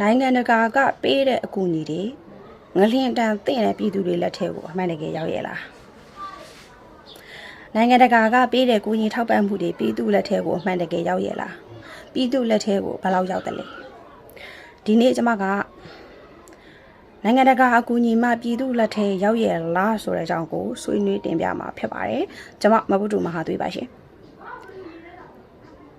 နိုင်ငံတကာကပေးတဲ့အကူအညီတွေငလျင်တန်တင့်တဲ့ပြည်သူတွေလက်ထဲကိုအမှန်တကယ်ရောက်ရဲ့လားနိုင်ငံတကာကပေးတဲ့ကူညီထောက်ပံ့မှုတွေပြည်သူလက်ထဲကိုအမှန်တကယ်ရောက်ရဲ့လားပြည်သူလက်ထဲကိုဘယ်လောက်ရောက်တယ်လဲဒီနေ့ကျွန်မကနိုင်ငံတကာအကူအညီမှပြည်သူလက်ထဲရောက်ရဲ့လားဆိုတဲ့အကြောင်းကိုဆွေးနွေးတင်ပြမှာဖြစ်ပါတယ်ကျွန်မမဘုဒ္ဓမဟာသွေးပါရှင်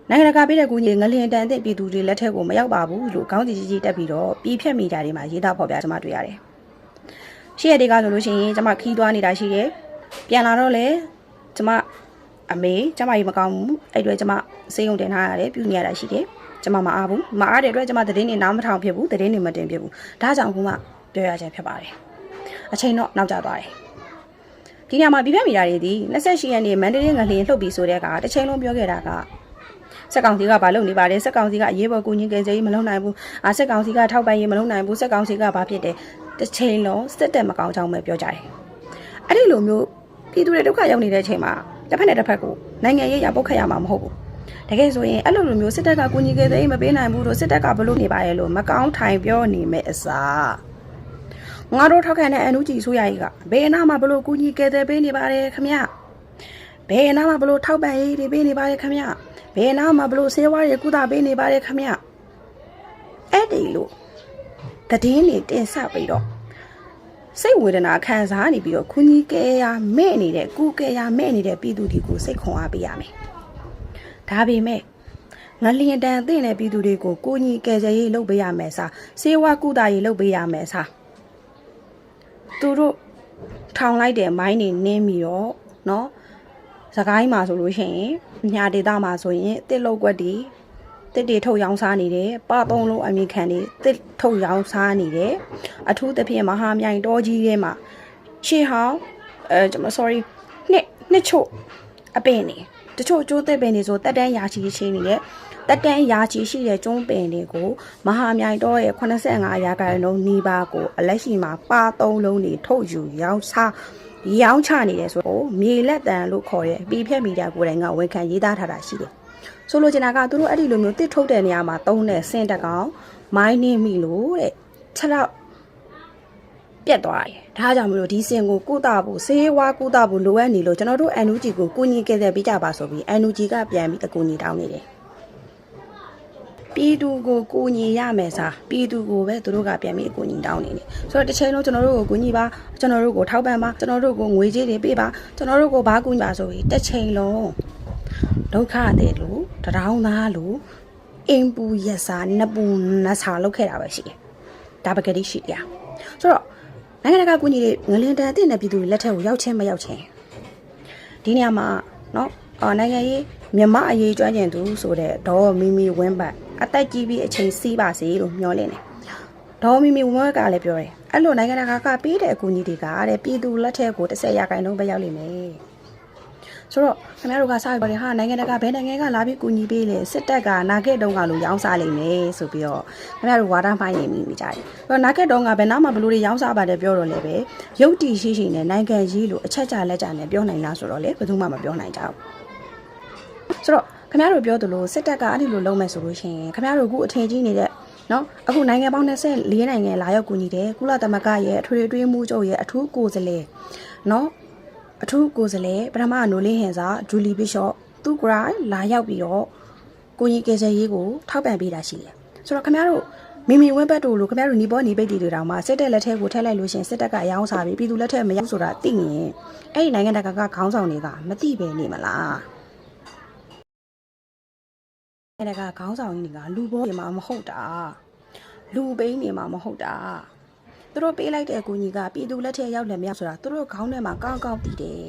နိုင်ငံတကာပြည်တဲ့ကူညီငလျင်တန်တဲ့ပြည်သူတွေလက်ထက်ကိုမရောက်ပါဘူးလို့ခေါင်းကြီးကြီးကြီးတက်ပြီးတော့ပြည်ဖြတ်မိတာတွေမှာရေးသားဖော်ပြကျွန်မတွေ့ရတယ်။ရှေ့ရက်တွေကဆိုလို့ရှိရင်ကျွန်မခီးသွားနေတာရှိတယ်။ပြန်လာတော့လေကျွန်မအမေကျွန်မရေမကောင်းဘူးအဲ့အတွက်ကျွန်မစေယုံတင်ထားရတယ်ပြုနေရတာရှိတယ်။ကျွန်မမအားဘူးမအားတဲ့အတွက်ကျွန်မသတင်းတွေနားမထောင်ဖြစ်ဘူးသတင်းတွေမတင်ဖြစ်ဘူး။ဒါကြောင့်ကမှပြောရခြင်းဖြစ်ပါတယ်။အချိန်တော့နောက်ကျသွားတယ်။ဒီညမှာပြည်ဖြတ်မိတာတွေဒီ28ရက်နေ့မန္တလေးငလျင်လှုပ်ပြီးဆိုတဲ့ကတစ်ချိန်လုံးပြောခဲ့တာက စက်ကောင်စီကဘာလုပ်နေပါလဲစက်ကောင်စီကအရေးပေါ်ကူညီကယ်ဆယ်ရေးမလုပ်နိုင်ဘူးအာစက်ကောင်စီကထောက်ပံ့ရေးမလုပ်နိုင်ဘူးစက်ကောင်စီကဘာဖြစ်တယ်တစ်ချိန်လုံးစစ်တက်မကောင်းကြောင်းပဲပြောကြတယ်အဲ့ဒီလိုမျိုးပြည်သူတွေဒုက္ခရောက်နေတဲ့အချိန်မှာတစ်ဖက်နဲ့တစ်ဖက်ကိုနိုင်ငံရေးရပုတ်ခတ်ရမှာမဟုတ်ဘူးတကယ်ဆိုရင်အဲ့လိုလိုမျိုးစစ်တပ်ကကူညီကယ်ဆယ်ရေးမပေးနိုင်ဘူးလို့စစ်တပ်ကဘလို့နေပါရဲ့လို့မကောင်းထိုင်ပြောနေမဲ့အစားငါတို့ထောက်ခံတဲ့အန်ယူဂျီဆိုရကြီးကဘယ်အနာမှာဘလို့ကူညီကယ်ဆယ်ပေးနေပါလဲခမရ ဘယ်နာမှာဘလို့ထောက်ပံ့ရေးတွေပေးနေပါရဲ့ခမရဘယ်နာမှာဘလို့ဆေးဝါးတွေကုသပေးနေပါရဲ့ခမရအဲ့ဒီလို့တည်င်းနေတင်ဆက်ပြီးတော့စိတ်ဝေဒနာခံစားနေပြီးတော့ခုကြီးကဲရမဲ့နေတဲ့ကုကဲရမဲ့နေတဲ့ပြည်သူတွေကိုစိတ်ခွန်အားပေးရမယ်။ဒါပေမဲ့ငလျင်တန်သင့်တဲ့ပြည်သူတွေကိုကိုကြီးကဲကြရေးလုပ်ပေးရမယ်စာစေဝါကုသရေးလုပ်ပေးရမယ်စာသူတို့ထောင်လိုက်တဲ့မိုင်းနေနင်းပြီးတော့နော် စကိုင်းမှာဆိုလို့ရှိရင်ညာဒေတာမှာဆိုရင်တစ်လောက်ွက်တွေတစ်တွေထုတ်ရောင်းစားနေတယ်ပသုံးလုံးအမြင့်ခံတွေတစ်ထုတ်ရောင်းစားနေတယ်အထူးသဖြင့်မဟာမြိုင်တော်ကြီးထဲမှာရှေးဟောင်းအဲကျွန်မ sorry နှစ်နှစ်ချို့အပင်နေတချို့ကျိုးသက်ပင်တွေဆိုတက်တန်းရာချီချင်းနေတယ်တက်တန်းရာချီရှိတဲ့ကျုံးပင်တွေကိုမဟာမြိုင်တော်ရဲ့85ရာခိုင်နှုန်းနီးပါးကိုအလက်ရှိမှာပါသုံးလုံးတွေထုတ်ယူရောင်းစား ရောင်းချနေတယ်ဆိုတော့မြေလက်တန်လို့ခေါ်တဲ့ပြည်ဖြတ်မီဒီယာကိုယ်တိုင်ကဝန်ခံရေးသားထားတာရှိတယ်။ဆိုလိုချင်တာကသူတို့အဲ့ဒီလိုမျိုးတစ်ထုတ်တဲ့နေရာမှာသုံးတဲ့စင်တက်ကောင်မိုင်းနေမိလို့တဲ့6တော့ပြတ်သွားတယ်။ဒါကြောင့်မလို့ဒီစင်ကိုကုသဖို့ဆေးဝါးကုသဖို့လိုအပ်နေလို့ကျွန်တော်တို့ NUG ကိုကူညီခဲ့တဲ့ပြကြပါဆိုပြီး NUG ကပြန်ပြီးအကူအညီတောင်းနေတယ်။ ပြည်သူကိုကူညီရမယ်စားပြည်သူကိုပဲသူတို့ကပြန်ပြီးအကူအညီတောင်းနေတယ်ဆိုတော့တစ်ချိန်လုံးကျွန်တော်တို့ကိုကူညီပါကျွန်တော်တို့ကိုထောက်ပံ့ပါကျွန်တော်တို့ကိုငွေကြေးတွေပေးပါကျွန်တော်တို့ကိုဘာကူညီပါဆိုပြီးတစ်ချိန်လုံးဒုက္ခတဲ့လို့တရောင်းသားလို့အင်ပူရက်စာနပူနဆာလောက်ခဲ့တာပဲရှိတယ်ဒါပကတိရှိတယ်ဆိုတော့နိုင်ငံတကာကူညီတွေငလင်တန်အသင့်တဲ့ပြည်သူတွေလက်ထက်ကိုရောက်ချင်းမရောက်ချင်းဒီနေရာမှာเนาะအော်နိုင်ငံရေး မြမအရေးကျွမ်းကျင်သူဆိုတဲ့ဒေါ်မီမီဝင်းပတ်အသက်ကြီးပြီးအချိန်စီးပါစေလို့မျှော်လင့်တယ်ဒေါ်မီမီဝင်းပတ်ကလည်းပြောတယ်အဲ့လိုနိုင်ငံတကာကပေးတဲ့အကူအညီတွေကတဲ့ပြည်သူလက်ထက်ကို30ရာခိုင်နှုန်းပဲရောက်လိမ့်မယ်ဆိုတော့ခင်ဗျားတို့ကစားပြောတယ်ဟာနိုင်ငံတကာဘယ်နိုင်ငံကလာပြီးကူညီပေးလဲစစ်တပ်ကနာဂက်တုံးကလို့ရောင်းစားလိမ့်မယ်ဆိုပြီးတော့ခင်ဗျားတို့ဝါဒမိုင်းနေမိမိကြတယ်ဆိုတော့နာဂက်တုံးကဘယ်နာမှဘလို့တွေရောင်းစားပါတယ်ပြောတော့လည်းပဲရုပ်တီရှိရှိနဲ့နိုင်ငံရေးလို့အချက်ကြလက်ကြနဲ့ပြောနိုင်လားဆိုတော့လေဘယ်သူမှမပြောနိုင်ကြဘူး ဆိုတော့ခင်ဗျားတို့ပြောသလိုစစ်တပ်ကအဲ့ဒီလိုလုံးမဲ့ဆိုလို့ရှိရင်ခင်ဗျားတို့အခုအထင်ကြီးနေတဲ့နော်အခုနိုင်ငံပေါင်း24နိုင်ငံလာရောက်ကူညီတယ်ကုလသမဂ္ဂရဲ့အထွေထွေအတွင်းမှုချုပ်ရဲ့အထူးကိုယ်စားလှယ်နော်အထူးကိုယ်စားလှယ်ပထမနိုလင်းဟင်စာဂျူလီဘီရှော့သူကရိုင်လာရောက်ပြီးတော့ကိုကြီးကယ်ဆယ်ရေးကိုထောက်ပံ့ပေးတာရှိတယ်ဆိုတော့ခင်ဗျားတို့မိမိဝင်းဘတ်တို့လိုခင်ဗျားတို့ညီပေါ်ညီပိတ်တီတွေတောင်မှစစ်တပ်လက်ထဲကိုထည့်လိုက်လို့ရှရင်စစ်တပ်ကအယောင်းစားပြီးပြည်သူလက်ထဲမရောက်ဆိုတာသိရင်အဲ့ဒီနိုင်ငံတကာကခေါင်းဆောင်တွေကမသိပဲနေမလား အဲ့ဒါကခေါင်းဆောင်ကြီးတွေကလူဘောနေမှာမဟုတ်တာလူပိန်းနေမှာမဟုတ်တာသူတို့ပေးလိုက်တဲ့အကူအညီကပြည်သူလက်ထဲရောက်လည်းမရဆိုတာသူတို့ခေါင်းထဲမှာကောင်းကောင်းသိတယ်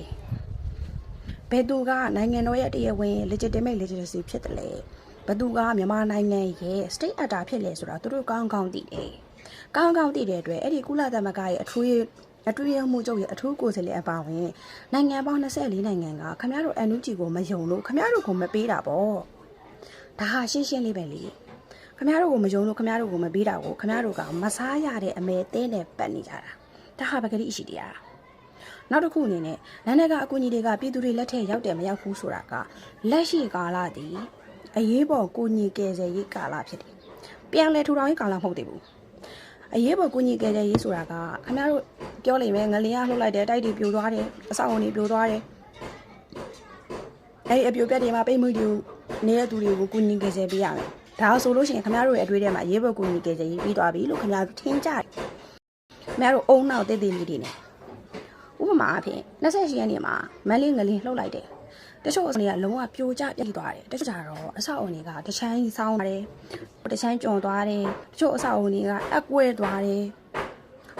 ဘယ်သူကနိုင်ငံတော်ရဲ့တရားဝင် legitimate legitimacy ဖြစ်တယ်လဲဘယ်သူကမြန်မာနိုင်ငံရဲ့ state actor ဖြစ်လဲဆိုတာသူတို့ကောင်းကောင်းသိတယ်ကောင်းကောင်းသိတဲ့အတွက်အဲ့ဒီကုလသမဂ္ဂရဲ့အထူးအထူးရမှုချုပ်ရဲ့အထူးကိုယ်စားလှယ်အပါဝင်နိုင်ငံပေါင်း24နိုင်ငံကခမရတို့ NUG ကိုမယုံလို့ခမရတို့ကိုမပေးတာပေါ့ ဒါဟာရှင်းရှင်းလေးပဲလေခမရတို့ကိုမယုံလို့ခမရတို့ကိုမပေးတာကိုခမရတို့ကမစားရတဲ့အမဲတဲနဲ့ပတ်နေကြတာဒါဟာပကတိအရှိတရားနောက်တစ်ခုအနေနဲ့နန်းနကအကူကြီးတွေကပြည်သူတွေလက်ထက်ရောက်တယ်မရောက်ဘူးဆိုတာကလက်ရှိကာလတည်အရေးပေါ်ကိုညီကယ်ဆယ်ရေးကာလဖြစ်တယ်ပြန်လဲထူထောင်ရေးကာလမဟုတ်သေးဘူးအရေးပေါ်ကုညီကြကြရေးဆိုတာကခင်ဗျားတို့ပြောလိမ့်မယ်ငလင်ကလှုပ်လိုက်တယ်တိုက်တွေပြိုသွားတယ်အဆောက်အုံတွေပြိုသွားတယ် အဲ့ဒီအပြိုပြက်တွေမှာပိတ်မှုတွေနေတဲ့သူတွေကိုကုညီကြကြပေးရမယ်ဒါဆိုလို့ရှိရင်ခင်ဗျားတို့ရဲ့အတွေ့အထဲမှာအရေးပေါ်ကုညီကြကြရေးပြီးသွားပြီလို့ခင်ဗျားတို့ထင်ကြတယ်ခင်ဗျားတို့အုံနောက်တည်တည်လေးတွေနဲ့ဥပမာအဖြစ်28ရက်နေ့မှာမန်လေးငလင်လှုပ်လိုက်တယ်တချို့အစနေကလုံးဝပြိုကျပြိသွားတယ်တချို့ကျတော့အဆောက်အုံတွေကတချမ်းကြီးဆောင်းပါတယ်တချမ်းကျွံသွားတယ်တချို့အဆောက်အုံတွေကအကွဲသွားတယ်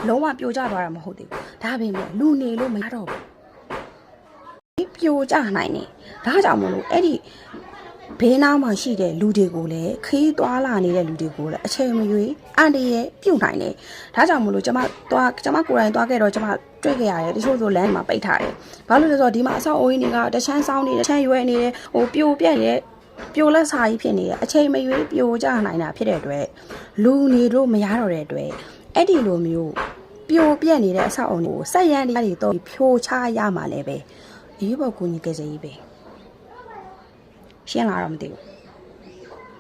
လုံးဝပြိုကျသွားတာမဟုတ်သေးဘူးဒါပေမဲ့လူနေလို့မရတော့ဘူး ပြိုကျနိုင်တယ်ဒါကြောင့်မလို့အဲ့ဒီဘေးနားမှာရှိတဲ့လူတွေကိုလည်းခီးသွားလာနေတဲ့လူတွေကိုလည်းအချိန်မရွေးအန်တရဲ့ပြုတ်နိုင်တယ်ဒါကြောင့်မလို့ကျမသွားကျမကိုယ်တိုင်သွားခဲ့တော့ကျမတွေ့ခဲ့ရတယ်တချို့ဆိုလမ်းမှာပိတ်ထားတယ်ဘာလို့လဲဆိုတော့ဒီမှာအဆောက်အုံတွေကတချမ်းဆောင်းနေတချမ်းရွယ်နေတယ်ဟိုပြိုပြက်နေတဲ့ပြိုလက်စာကြီးဖြစ်နေတယ်အချိန်မရွေးပြိုကျနိုင်တာဖြစ်တဲ့အတွက်လူနေလို့မရတော့တဲ့အတွက်အဲ့ဒီလိုမျိုးပြိုပြက်နေတဲ့အဆောက်အုံတွေကိုစက်ရန်တွေတော့ဖြိုချရမှာလည်းပဲ အေးဘောကူညီကြစေကြီးပဲရှင်းလာတော့မသိဘူး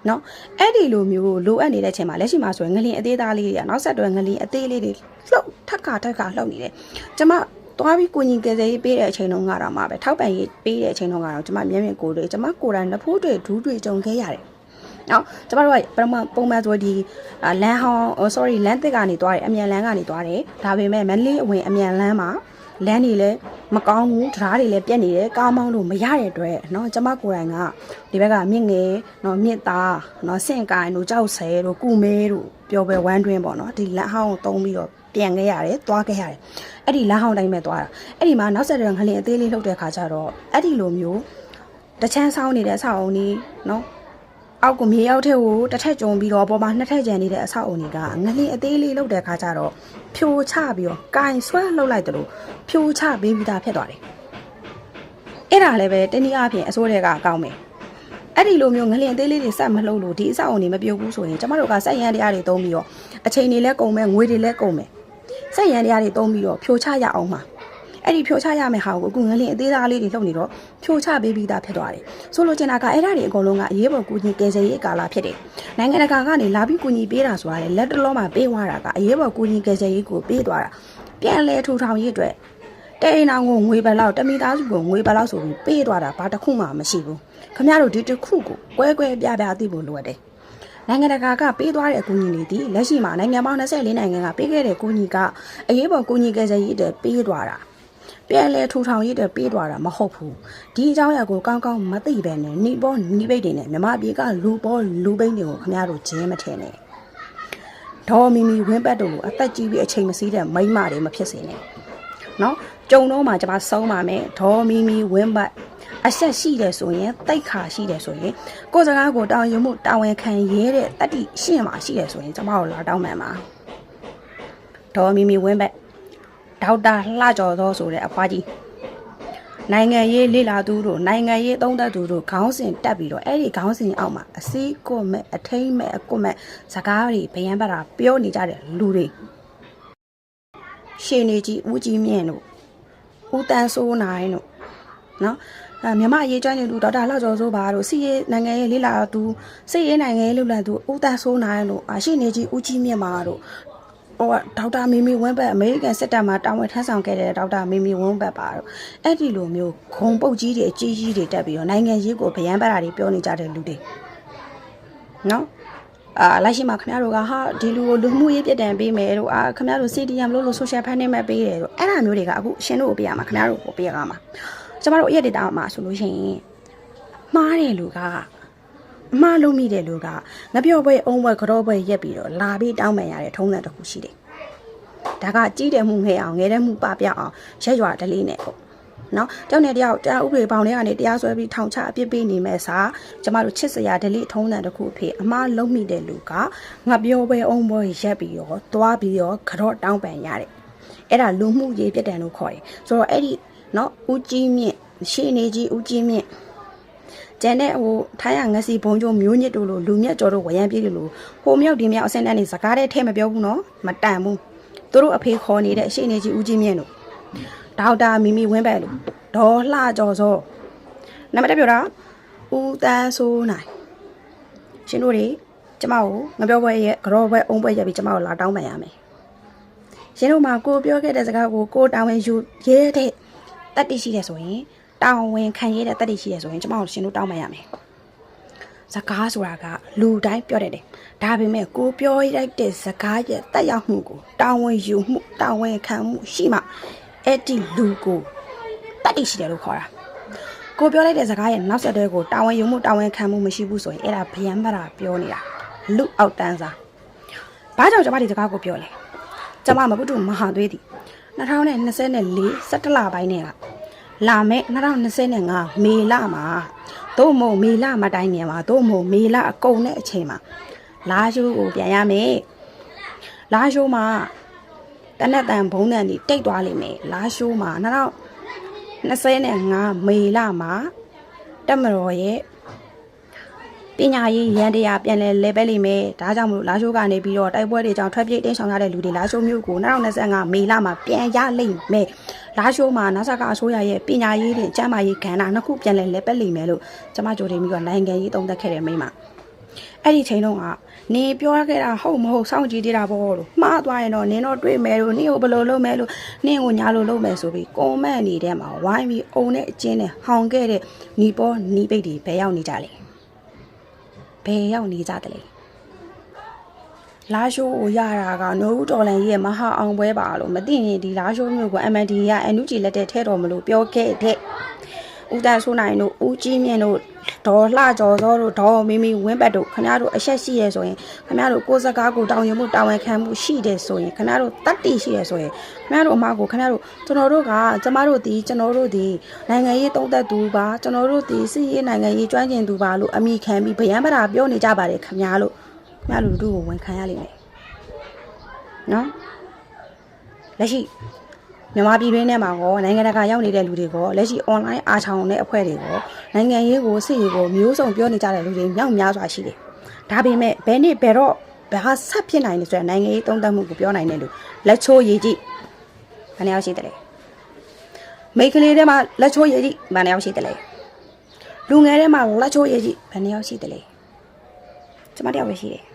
နော်အဲ့ဒီလိုမျိုးလိုအပ်နေတဲ့အချိန်မှာလက်ရှိမှာဆိုရင်ငလင်အသေးသားလေးတွေကနောက်ဆက်တွဲငလင်အသေးလေးတွေလှုပ်ထက်ကထက်ကလှုပ်နေတယ်ကျမသွားပြီးကိုကြီးကယ်ဆယ်ရေးပေးတဲ့အချိန်တုန်းကတော့မှပဲထောက်ပံ့ရေးပေးတဲ့အချိန်တုန်းကတော့ကျမမျက်မြင်ကိုယ်တွေကျမကိုယ်တိုင်နှစ်ဖိုးတွေဒူးတွေကြုံခဲ့ရတယ်နော်ကျမတို့ကပထမပုံမှန်ဆိုဒီလမ်းဟောင်း sorry လမ်းတစ်ကနေသွားတယ်အမြန်လမ်းကနေသွားတယ်ဒါပေမဲ့မန္တလေးအဝင်အမြန်လမ်းမှာ လမ်းတွေလည်းမကောင်းဘူးဓာတ်တွေလည်းပြက်နေတယ်ကားမောင်းလို့မရတဲ့အတွက်เนาะကျမကိုယ်တိုင်ကဒီဘက်ကမြင့်ငယ်เนาะမြင့်သားเนาะဆင့်ကိုင်တို့ကြောက်ဆဲတို့ကုမဲတို့ပြောပဲဝမ်းတွင်းပေါ့เนาะဒီလမ်းဟောင်းကိုတုံးပြီးတော့ပြန်ခဲ့ရတယ်သွားခဲ့ရတယ်အဲ့ဒီလမ်းဟောင်းတိုင်းပဲသွားတာအဲ့ဒီမှာနောက်ဆက်တွဲငလင်အသေးလေးလှုပ်တဲ့ခါကျတော့အဲ့ဒီလိုမျိုးတချမ်းဆောင်နေတဲ့အဆောက်အုံကြီးเนาะ အောက်ကမြေရောက်ထဲကိုတစ်ထက်ကြုံပြီးတော့ပေါ်မှာနှစ်ထက်ကျန်နေတဲ့အဆောက်အုံတွေကငလင်အသေးလေးလှုပ်တဲ့ခါကျတော့ဖြိုချပြီးတော့ကင်ဆွဲလှုပ်လိုက်တယ်လို့ဖြိုချပေးပြီးသားဖြစ်သွားတယ်အဲ့ဒါလည်းပဲတနည်းအားဖြင့်အစိုးရကအကောင်းမယ်အဲ့ဒီလိုမျိုးငလင်အသေးလေးတွေဆက်မလှုပ်လို့ဒီအဆောက်အုံတွေမပြုတ်ဘူးဆိုရင်ကျမတို့ကစက်ရန်တရားတွေသုံးပြီးတော့အချိန်တွေလည်းကုန်မယ်ငွေတွေလည်းကုန်မယ်စက်ရန်တရားတွေသုံးပြီးတော့ဖြိုချရအောင်မှာ အဲ့ဒီဖြိုချရမယ့်ဟာကိုအခုငလင်အသေးသားလေးတွေလှုပ်နေတော့ဖြိုချပေးပြီးသားဖြစ်သွားတယ်ဆိုလိုချင်တာကအဲ့ဒါတွေအကုန်လုံးကအရေးပေါ်ကူညီကယ်ဆယ်ရေးကာလဖြစ်တယ်နိုင်ငံတကာကနေလာပြီးကူညီပေးတာဆိုတာလေလက်တလုံးမှာပေးသွားတာကအရေးပေါ်ကူညီကယ်ဆယ်ရေးကိုပေးသွားတာပြန်လဲထူထောင်ရေးအတွက်တဲ့အိမ်အောင်ကိုငွေဘယ်လောက်တမိသားစုကိုငွေဘယ်လောက်ဆိုပြီးပေးသွားတာဘာတစ်ခုမှမရှိဘူးခင်ဗျားတို့ဒီတစ်ခုကိုကွဲကွဲပြားပြားသိဖို့လိုအပ်တယ်နိုင်ငံတကာကပေးသွားတဲ့အကူအညီတွေဒီလက်ရှိမှာနိုင်ငံပေါင်း24နိုင်ငံကပေးခဲ့တဲ့ကူညီကအရေးပေါ်ကူညီကယ်ဆယ်ရေးအတွက်ပေးသွားတာ ပြန်လဲထူထောင်ရေးအတွက်ပေးသွားတာမဟုတ်ဘူးဒီအကြောင်းအရာကိုကောင်းကောင်းမသိပဲနဲ့နေပေါ်နီးပိတ်တွေနဲ့မြမပြေကလူပေါ်လူပိတ်တွေကိုခင်ဗျားတို့ဂျင်းမထင်နဲ့ဒေါ်မီမီဝင်းပတ်တို့လိုအသက်ကြီးပြီးအချိန်မစည်းတဲ့မိန်းမတွေမဖြစ်စေနဲ့နော်ကြုံတော့မှကျွန်မဆုံးပါမယ်ဒေါ်မီမီဝင်းပတ်အဆက်ရှိတယ်ဆိုရင်တိတ်ခါရှိတယ်ဆိုရင်ကိုယ်စကားကိုတောင်းရင်မှုတာဝန်ခံရဲတဲ့တတိရှင်းမှရှိတယ်ဆိုရင်ကျွန်မတို့လာတောင်းမှန်ပါဒေါ်မီမီဝင်းပတ် ဒေါက်တာလှကျော်သောဆိုတဲ့အဖွားကြီးနိုင်ငံရေးလေလာသူတို့နိုင်ငံရေးသုံးသပ်သူတို့ခေါင်းစဉ်တက်ပြီးတော့အဲ့ဒီခေါင်းစဉ်အောက်မှာအစည်းကွတ်မဲ့အထိမ့်မဲ့အကွတ်မဲ့စကားတွေဗျံပတ်တာပြောနေကြတဲ့လူတွေရှင်နေကြီးဦးကြီးမြင့်တို့ဦးတန်းစိုးနိုင်တို့နော်အဲမြမရေးကျွမ်းနေလူဒေါက်တာလှကျော်စိုးပါတို့စီရေးနိုင်ငံရေးလေလာသူစိတ်ရေးနိုင်ငံရေးလှုပ်လန်သူဦးတန်းစိုးနိုင်တို့အရှိနေကြီးဦးကြီးမြင့်ပါတို့ ဟိုကဒေါက်တာမီမီဝင်းဘက်အမေရိကန်စစ်တပ်မှာတာဝန်ထမ်းဆောင်ခဲ့တဲ့ဒေါက်တာမီမီဝင်းဘက်ပါတော့အဲ့ဒီလိုမျိုးဂုံပုတ်ကြီးတွေအကြီးကြီးတွေတက်ပြီးတော့နိုင်ငံရေးကိုဗျံပတ်တာတွေပြောနေကြတဲ့လူတွေနော်အာလိုက်ရှိမှာခင်ဗျားတို့ကဟာဒီလူကိုလူမှုရေးပြက်တံပေးမယ်တို့အာခင်ဗျားတို့ CDM လို့လို့ social funding ပေးတယ်တို့အဲ့ဒါမျိုးတွေကအခုရှင်တို့ကိုပေးရမှာခင်ဗျားတို့ကိုပေးရမှာကျမတို့အရက်ဒေတာမှာဆိုလို့ရှိရင်မှားတယ်လူက အမှားလုံးမိတယ်လူကငပြော့ပွဲအုံးပွဲကြောပွဲရက်ပြီးတော့လာပြီးတောင်းပန်ရတဲ့ထုံးစံတစ်ခုရှိတယ်။ဒါကကြီးတယ်မှုငဲအောင်ငဲတဲ့မှုပပြအောင်ရက်ရွာဒလေးနဲ့ပေါ့။နော်တောက်နေတယောက်တရားဥပဒေပေါင်းတွေကနေတရားစွဲပြီးထောင်ချအပြစ်ပေးနေမဲ့စာကျမတို့ချစ်စရာဒလေးထုံးစံတစ်ခုအဖြစ်အမှားလုံးမိတဲ့လူကငပြောပွဲအုံးပွဲရက်ပြီးတော့သွားပြီးတော့ကြော့တောင်းပန်ရတယ်။အဲ့ဒါလူမှုရေးပြတဲ့လို့ခေါ်တယ်။ဆိုတော့အဲ့ဒီနော်ဦးကြီးမြင့်ရှေ့နေကြီးဦးကြီးမြင့် ကျန်တဲ့ဟိုထိုင်းရငစီဘုံကျုံမျိုးညစ်တို့လိုလူမြတ်ကျော်တို့ဝရမ်းပြေးလို့ဟိုမြောက်ဒီမြောက်အစင်းတန်းနေစကားတဲ့ထဲမပြောဘူးနော်မတန်ဘူးသူတို့အဖေခေါ်နေတဲ့အရှိနေကြီးဦးကြီးမြင့်တို့ဒေါက်တာမီမီဝင်းပဲလို့ဒေါ်လှကျော်စောနံပါတ်1ပြောတာဦးတန်းဆိုးနိုင်ရှင်တို့တွေကျမကိုငပြောပွဲရဲ့ကြောပွဲအုံပွဲရက်ပြီးကျမကိုလာတောင်းပန်ရမယ်ရှင်တို့မှာကိုပြောခဲ့တဲ့စကားကိုကိုတောင်းဝင်ယူရဲတဲ့တက်တိရှိတယ်ဆိုရင် တောင်းဝင်ခံရတဲ့တက်တိရှိတယ်ဆိုရင်ကျမကိုရှင်တို့တောင်းပန်ရမယ်စကားဆိုတာကလူတိုင်းပြောတတ်တယ်ဒါပေမဲ့ကိုပြောလိုက်တဲ့စကားရဲ့တက်ရောက်မှုကိုတောင်းဝင်ယူမှုတောင်းဝင်ခံမှုရှိမှအဲ့ဒီလူကိုတက်တိရှိတယ်လို့ခေါ်တာကိုပြောလိုက်တဲ့စကားရဲ့နောက်ဆက်တွဲကိုတာဝန်ယူမှုတာဝန်ခံမှုမရှိဘူးဆိုရင်အဲ့ဒါဗျံပရာပြောနေတာလူအောက်တန်းစားဘာကြောင့်ကျွန်မဒီစကားကိုပြောလဲကျွန်မမပုတုမဟာသွေးသည်2024 17လပိုင်းနဲ့က လာမဲ့2025မေလမှာသို့မဟုတ်မေလမတိုင်းနေမှာသို့မဟုတ်မေလအကုန်တဲ့အချိန်မှာလာရှိုးကိုပြန်ရမယ်လာရှိုးမှာတနက်တန်ဘုံတန်ကြီးတိတ်သွားလိမ့်မယ်လာရှိုးမှာ2025မေလမှာတက်မတော်ရဲ့ပညာရေးရန်တရားပြန်လဲလဲပဲလိမ့်မယ်ဒါကြောင့်မလို့လာရှိုးကနေပြီးတော့တိုက်ပွဲတွေကြောင့်ထွက်ပြေးတင်းဆောင်ရတဲ့လူတွေလာရှိုးမျိုးကို2025မေလမှာပြန်ရလိမ့်မယ် လာရှိုးမှာနာဆာကအစိုးရရဲ့ပညာရေးတွေကျန်းမာရေးကဏ္ဍနှစ်ခုပြန်လဲလဲပဲလိမ့်မယ်လို့ကျွန်မကြိုတင်ပြီးတော့နိုင်ငံရေးသုံးသပ်ခဲ့တယ်မိမအဲ့ဒီချိန်တုန်းကနေပြောခဲ့တာဟုတ်မဟုတ်စောင့်ကြည့်သေးတာပေါ့လို့မှားသွားရင်တော့နင်းတော့တွေ့မယ်လို့နင်းကိုဘယ်လိုလုပ်မယ်လို့နင်းကိုညာလိုလုပ်မယ်ဆိုပြီးကွန်မန့်နေတဲ့မှာဝိုင်းပြီးအုံနဲ့အကျင်းနဲ့ဟောင်ခဲ့တဲ့နီပေါ်နီပိတ်တွေဘယ်ရောက်နေကြလဲဘယ်ရောက်နေကြတယ်လဲ လာရှိုးကိုရတာကနိုးဦးတော်လန်ကြီးရဲ့မဟာအောင်ပွဲပါလို့မသိရင်ဒီလာရှိုးမျိုးကို MND က NUG လက်တဲ့ထဲတော်မလို့ပြောခဲ့တဲ့ဦးတန်းဆိုးနိုင်တို့ဦးကြီးမြင့်တို့ဒေါ်လှကျော်စောတို့ဒေါ်မီမီဝင်းပတ်တို့ခင်ဗျားတို့အဆက်ရှိရဲဆိုရင်ခင်ဗျားတို့ကိုယ်စကားကိုတောင်းရမှုတာဝန်ခံမှုရှိတယ်ဆိုရင်ခင်ဗျားတို့တတ်တည်ရှိရဲဆိုရင်ခင်ဗျားတို့အမကိုခင်ဗျားတို့ကျွန်တော်တို့ကကျမတို့ဒီကျွန်တော်တို့ဒီနိုင်ငံရေးတုံးသက်သူပါကျွန်တော်တို့ဒီစစ်ရေးနိုင်ငံရေးကျွမ်းကျင်သူပါလို့အမိခံပြီးဗျံပရာပြောနေကြပါတယ်ခင်ဗျားလို့ခ င်ဗျားတို့တို့ကိုဝန်ခံရလိမ့်မယ်နော်လက်ရှိမြန်မာပြည်တွင်းထဲမှာကောနိုင်ငံတကာရောက်နေတဲ့လူတွေကောလက်ရှိ online အားချောင်းတဲ့အဖွဲ့တွေကောနိုင်ငံရေးကိုစစ်ရေးကိုမျိုးစုံပြောနေကြတဲ့လူတွေမြောက်များစွာရှိတယ်။ဒါပေမဲ့ဘယ်နှစ်ဘယ်တော့ဘာဆက်ဖြစ်နိုင်လဲဆိုရင်နိုင်ငံရေးသုံးသပ်မှုကိုပြောနိုင်တယ်လို့လက်ချိုးရေးကြည့်။ဘယ်နှယောက်ရှိတယ်လဲ။မိတ်ကလေးထဲမှာလက်ချိုးရေးကြည့်ဘယ်နှယောက်ရှိတယ်လဲ။လူငယ်ထဲမှာလက်ချိုးရေးကြည့်ဘယ်နှယောက်ရှိတယ်လဲ။ကျမတယောက်ပဲရှိတယ်။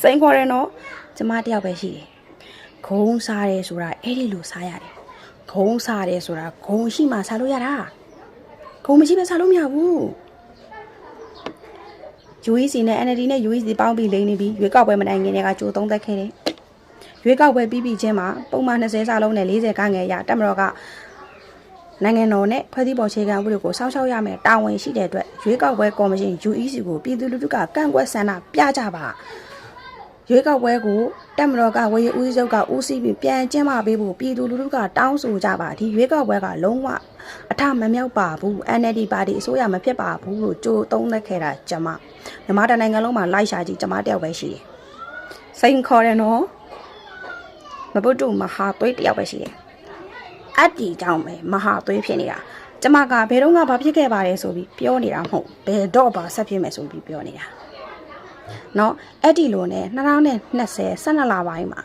စိန်ခေါ်တယ်နော်ကျမတယောက်ပဲရှိတယ်။ခုံးစားတယ်ဆိုတာအဲ့ဒီလိုစားရတယ်။ခုံးစားတယ်ဆိုတာဂုံရှိမှစားလို့ရတာ။ဂုံမရှိဘဲစားလို့မရဘူး။ UEC နဲ့ NLD နဲ့ UEC ပေါင်းပြီးလိမ့်နေပြီးရွေးကောက်ပွဲမတိုင်ခင်တည်းကကြိုသုံးသက်ခဲ့တယ်။ရွေးကောက်ပွဲပြီးပြီးချင်းမှာပုံမှန်20စာလုံးနဲ့40ကငယ်ရတက်မတော်ကနိုင်ငံတော်နဲ့ဖွဲ့စည်းပုံခြေခံဥပဒေကိုစောင့်ရှောက်ရမယ်တာဝန်ရှိတဲ့အတွက်ရွေးကောက်ပွဲကော်မရှင် UEC ကိုပြည်သူလူထုကကန့်ကွက်ဆန္ဒပြကြပါ ရွေးကောက်ပွဲကိုတက်မတော်ကဝေယဦးစီးချုပ်ကဦးစီးပြီးပြန်ကျင်းပပေးဖို့ပြည်သူလူထုကတောင်းဆိုကြပါဒီရွေးကောက်ပွဲကလုံးဝအထမမြောက်ပါဘူး NLD ပါတီအစိုးရမဖြစ်ပါဘူးလို့ကြိုသုံးသက်ခဲ့တာကျမမြန်မာတိုင်းနိုင်ငံလုံးမှာလိုက်ရှာကြည့်ကျမတယောက်ပဲရှိတယ်စိန်ခေါ်တယ်နော်မပုတ်တူမဟာသွေးတယောက်ပဲရှိတယ်အတ္တီကြောင့်ပဲမဟာသွေးဖြစ်နေတာကျမကဘယ်တော့မှဘာဖြစ်ခဲ့ပါလဲဆိုပြီးပြောနေတာမဟုတ်ဘယ်တော့ပါဆက်ဖြစ်မယ်ဆိုပြီးပြောနေတာ เนาะအဲ့ဒီလိုနဲ့2020 12လပိုင်းမှာ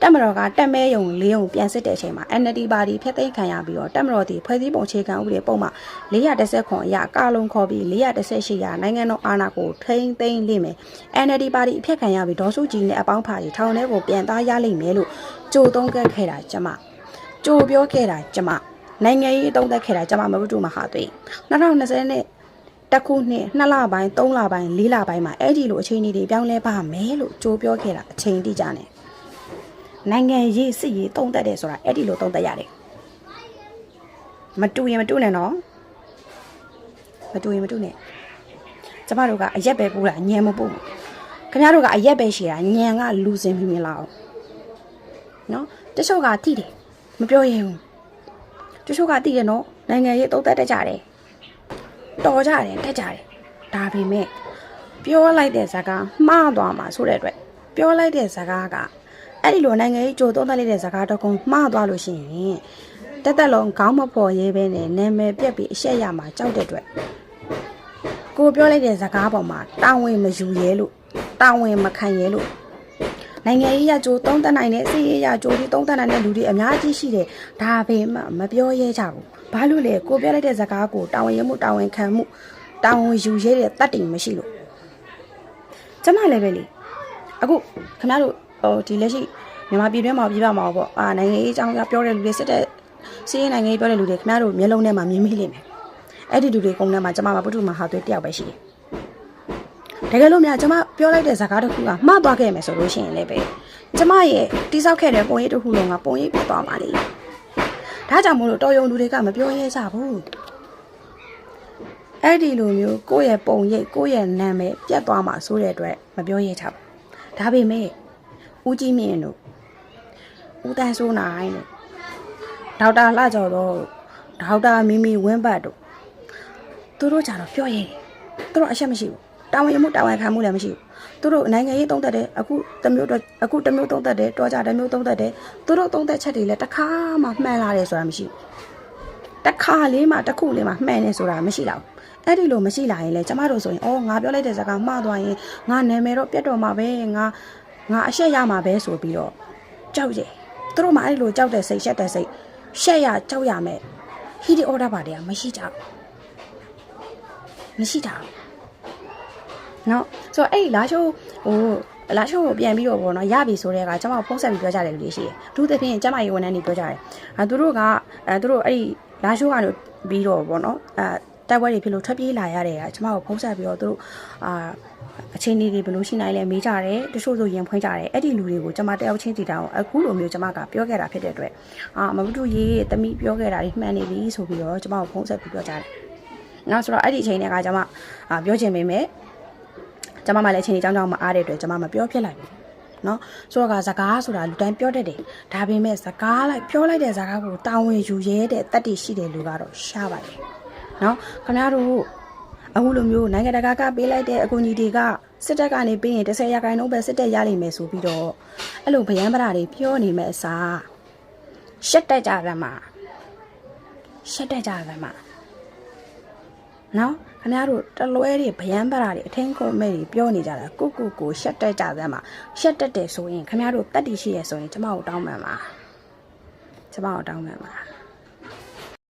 တက်မတော်ကတက်မဲယုံလေးယုံပြန်စစ်တဲ့အချိန်မှာ NLD ပါတီဖျက်သိမ်းခံရပြီးတော့တက်မတော်တီဖွဲ့စည်းပုံအခြေခံဥပဒေပုံမှာ410ခွန်အရကာလုံးခေါ်ပြီး418ရာနိုင်ငံတော်အာဏာကိုထိန်းသိမ်းလိမ့်မယ် NLD ပါတီအဖျက်ခံရပြီးဒေါ်စုကြည်နဲ့အပေါင်းဖာကြီးထောင်ထဲကိုပြန်သားရလိမ့်မယ်လို့ကြိုသုံးခဲ့ခဲ့တာကျမကြိုပြောခဲ့တာကျမနိုင်ငံရေးတုံးသက်ခဲ့တာကျမမဟုတ်တူမဟာသွေး2020နဲ့ တစ်ခုနှစ်2လပိုင်း3လပိုင်း4လပိုင်းမှာအဲ့ဒီလိုအခြေအနေတွေပြောင်းလဲပါမယ်လို့ကြိုပြောခဲ့တာအချိန်တိကျနေနိုင်ငံရေးစစ်ရေးတုံးသက်တယ်ဆိုတာအဲ့ဒီလိုတုံးသက်ရတယ်မတူရင်မတူနဲ့နော်မတူရင်မတူနဲ့ကျမတို့ကအရက်ပဲပူတာညံမပူဘူးခင်ဗျားတို့ကအရက်ပဲရှိတာညံကလူစင်မြင်လာအောင်နော်တချို့ကတိတယ်မပြောရင်ဘူးတချို့ကတိတယ်နော်နိုင်ငံရေးတုံးသက်တတ်ကြတယ် တော်ကြတယ်တက်ကြတယ်ဒါပေမဲ့ပြောလိုက်တဲ့ဇာကမှားသွားမှာဆိုတဲ့အတွက်ပြောလိုက်တဲ့ဇာကကအဲ့ဒီလိုနိုင်ငံရေးကြိုသုံးသပ်လိုက်တဲ့ဇာကတော့ကုန်မှားသွားလို့ရှိရင်တက်တက်လုံးခေါင်းမဖော်ရေးပဲနဲ့နာမည်ပြက်ပြီးအရှက်ရမှာကြောက်တဲ့အတွက်ကိုပြောလိုက်တဲ့ဇာကားပေါ်မှာတာဝန်မယူရဲလို့တာဝန်မခံရဲလို့နိုင်ငံရေးရကြိုသုံးသပ်နိုင်တဲ့စီးရေးရကြိုပြီးသုံးသပ်နိုင်တဲ့လူတွေအများကြီးရှိတယ်ဒါပေမဲ့မပြောရဲကြဘူး ဘာလို့လဲကိုပြောလိုက်တဲ့ဇာကားကိုတာဝန်ရမှုတာဝန်ခံမှုတာဝန်ယူရဲတဲ့တတ်တည်မရှိလို့ကျမလည်းပဲလေအခုခင်ဗျားတို့ဟိုဒီလက်ရှိမြန်မာပြည်တွင်းမှာပြည်ပမှာပေါ့အာနိုင်ငံရေးအကြောင်းအရာပြောတဲ့လူတွေစစ်တဲ့စီးရင်နိုင်ငံရေးပြောတဲ့လူတွေခင်ဗျားတို့မျက်လုံးထဲမှာမြင်မိလိမ့်မယ်အဲ့ဒီလူတွေကုန်းထဲမှာကျမမှာပုထုမဟာသွေးတယောက်ပဲရှိတယ်တကယ်လို့များကျမပြောလိုက်တဲ့ဇာကားတစ်ခုကမှားသွားခဲ့မယ်ဆိုလို့ရှိရင်လည်းပဲကျမရဲ့တိဆောက်ခဲ့တဲ့ပုံရိပ်တစ်ခုလုံးကပုံရိပ်ပြတ်သွားပါလိမ့် ဒါကြောင့်မို့လို့တော်ယုံလူတွေကမပြောရဲကြဘူးအဲ့ဒီလိုမျိုးကိုယ့်ရဲ့ပုံရိပ်ကိုယ့်ရဲ့နာမည်ပြတ်သွားမှာဆိုတဲ့အတွက်မပြောရချဘူးဒါပေမဲ့ဦးကြီးမြင့်တို့ဦးတန်းစိုးနိုင်တို့ဒေါက်တာလှကျော်တို့ဒေါက်တာမီမီဝင်းပတ်တို့သူတို့ကြတော့ပြောရတယ်သူတို့အရှက်မရှိဘူးတာဝန်ရမှုတာဝန်ခံမှုလည်းမရှိဘူး သူတို့နိုင်ငံရေးတုံးတက်တယ်အခုတစ်မျိုးတော့အခုတစ်မျိုးတုံးတက်တယ်တော်ကြတစ်မျိုးတုံးတက်တယ်သူတို့တုံးတက်ချက်တွေလည်းတစ်ခါမှမှန်လာတယ်ဆိုတာမရှိဘူးတစ်ခါလေးမှတစ်ခုလေးမှမှန်နေဆိုတာမရှိတော့ဘူးအဲ့ဒီလိုမရှိလာရင်လေကျမတို့ဆိုရင်အော်ငါပြောလိုက်တဲ့စကားမှားသွားရင်ငါနာမည်တော့ပြတ်တော့မှာပဲငါငါအရှက်ရမှာပဲဆိုပြီးတော့ကြောက်တယ်သူတို့မှအဲ့ဒီလိုကြောက်တဲ့စိတ်ရှက်တဲ့စိတ်ရှက်ရကြောက်ရမယ်ဟီဒီအော်ဒါပါတည်းကမရှိကြဘူးမရှိတာဘူး နော်ဆိုတော့အဲ့ဒီလာရှိုးဟိုလာရှိုးကိုပြန်ပြီးတော့ပေါ့နော်ရပြီဆိုတဲ့ကကျွန်မဖုန်းဆက်ပြီးပြောကြတယ်လူတွေရှိတယ်အထူးသဖြင့်ကျမရေဝန်ထမ်းတွေပြောကြတယ်အဲသူတို့ကအဲသူတို့အဲ့ဒီလာရှိုးကနေပြီးတော့ပေါ့နော်အဲတိုက်ပွဲတွေဖြစ်လို့ထွက်ပြေးလာရတဲ့ကကျွန်မကိုဖုန်းဆက်ပြီးတော့သူတို့အာအချင်းကြီးတွေဘယ်လိုရှိနိုင်လဲမေးကြတယ်တချို့ဆိုရင်ဖွင့်ကြတယ်အဲ့ဒီလူတွေကိုကျွန်မတယောက်ချင်းတည်တောင်အခုလိုမျိုးကျွန်မကပြောခဲ့တာဖြစ်တဲ့အတွက်အာမမတူရေးတမိပြောခဲ့တာတွေမှန်နေပြီဆိုပြီးတော့ကျွန်မကိုဖုန်းဆက်ပြီးပြောကြတယ်နောက်ဆိုတော့အဲ့ဒီအချိန်တွေကကျွန်မအာပြောချင်ပေမဲ့ ကျမမှလည်းအချိန်ကြီးကြောင်းကြောင်းမအားတဲ့အတွက်ကျမမပြောဖြစ်လိုက်ဘူးနော်ဆိုတော့ကစကားဆိုတာလူတိုင်းပြောတတ်တယ်ဒါပေမဲ့စကားလိုက်ပြောလိုက်တဲ့စကားကိုတာဝန်ယူရဲတဲ့တတ်တည်ရှိတဲ့လူကတော့ရှားပါတယ်နော်ခင်ဗျားတို့အခုလိုမျိုးနိုင်ငံတကာကပေးလိုက်တဲ့အကူအညီတွေကစစ်တပ်ကနေပေးရင်30ရာခိုင်နှုန်းပဲစစ်တပ်ရလိမ့်မယ်ဆိုပြီးတော့အဲ့လိုဗျံပဒတွေပြောနေမဲ့အစားရှက်တက်ကြတယ်မှာရှက်တက်ကြတယ်မှာနော် ခင်ဗျားတို့တလွဲတွေဗျံပရာတွေအထင်းကုန်မဲ့တွေပြောနေကြတာကိုကိုကိုရှက်တက်ကြစမ်းပါရှက်တက်တယ်ဆိုရင်ခင်ဗျားတို့တက်တီရှိရဆိုရင်ကျမကိုတောင်းပန်ပါကျမကိုတောင်းပန်ပါ